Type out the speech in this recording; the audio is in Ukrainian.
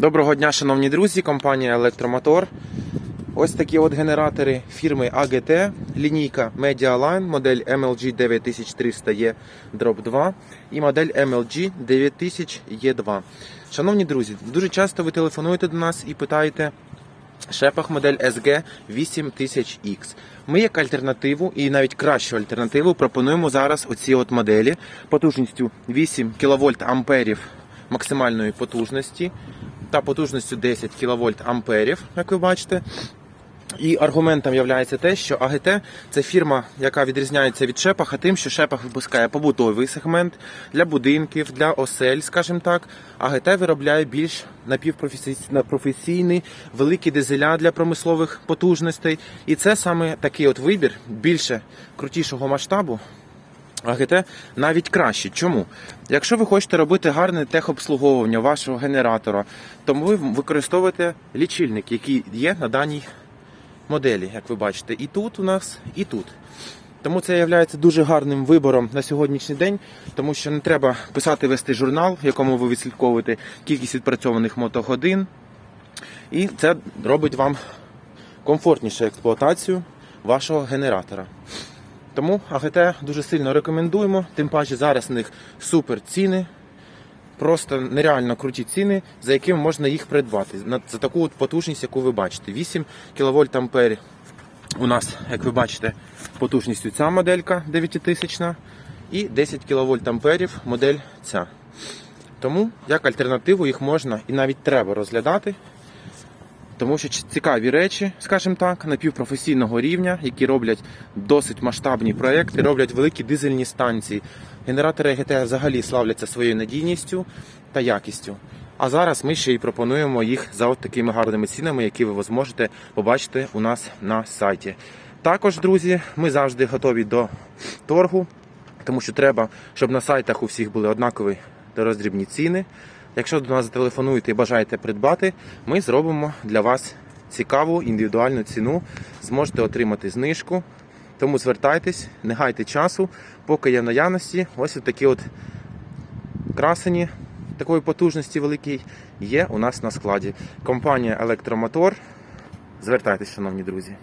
Доброго дня, шановні друзі, компанія Електромотор. Ось такі от генератори фірми AGT, лінійка Medialine, модель MLG 9300E Drop 2 і модель MLG 9000E2. Шановні друзі, дуже часто ви телефонуєте до нас і питаєте, Шепах модель SG 8000X. Ми як альтернативу і навіть кращу альтернативу пропонуємо зараз оці от моделі потужністю 8 кВт амперів максимальної потужності та потужністю 10 кВт амперів, як ви бачите. І аргументом є те, що АГТ це фірма, яка відрізняється від Шепаха тим, що Шепах випускає побутовий сегмент для будинків, для осель, скажімо так. АГТ виробляє більш напівпрофесійний, великі дизеля для промислових потужностей. І це саме такий от вибір більше крутішого масштабу. АГТ навіть краще. Чому? Якщо ви хочете робити гарне техобслуговування вашого генератора, то ви використовуєте лічильник, який є на даній моделі, як ви бачите, і тут у нас, і тут. Тому це є дуже гарним вибором на сьогоднішній день, тому що не треба писати вести журнал, в якому ви відслідковуєте кількість відпрацьованих мотогодин. І це робить вам комфортнішу експлуатацію вашого генератора. Тому АГТ дуже сильно рекомендуємо, тим паче зараз у них супер ціни, просто нереально круті ціни, за якими можна їх придбати. За таку от потужність, яку ви бачите. 8 кВт ампер у нас, як ви бачите, потужністю ця моделька 9000 і 10 кВт амперів модель ця. Тому як альтернативу їх можна і навіть треба розглядати. Тому що цікаві речі, скажімо так, напівпрофесійного рівня, які роблять досить масштабні проекти, роблять великі дизельні станції. Генератори ЕГТ взагалі славляться своєю надійністю та якістю. А зараз ми ще й пропонуємо їх за от такими гарними цінами, які ви зможете побачити у нас на сайті. Також, друзі, ми завжди готові до торгу, тому що треба, щоб на сайтах у всіх були однакові та роздрібні ціни. Якщо до нас зателефонуєте і бажаєте придбати, ми зробимо для вас цікаву індивідуальну ціну. Зможете отримати знижку. Тому звертайтесь, не гайте часу, поки є в наявності. Ось такі от красені такої потужності великій є у нас на складі. Компанія Електромотор. Звертайтесь, шановні друзі.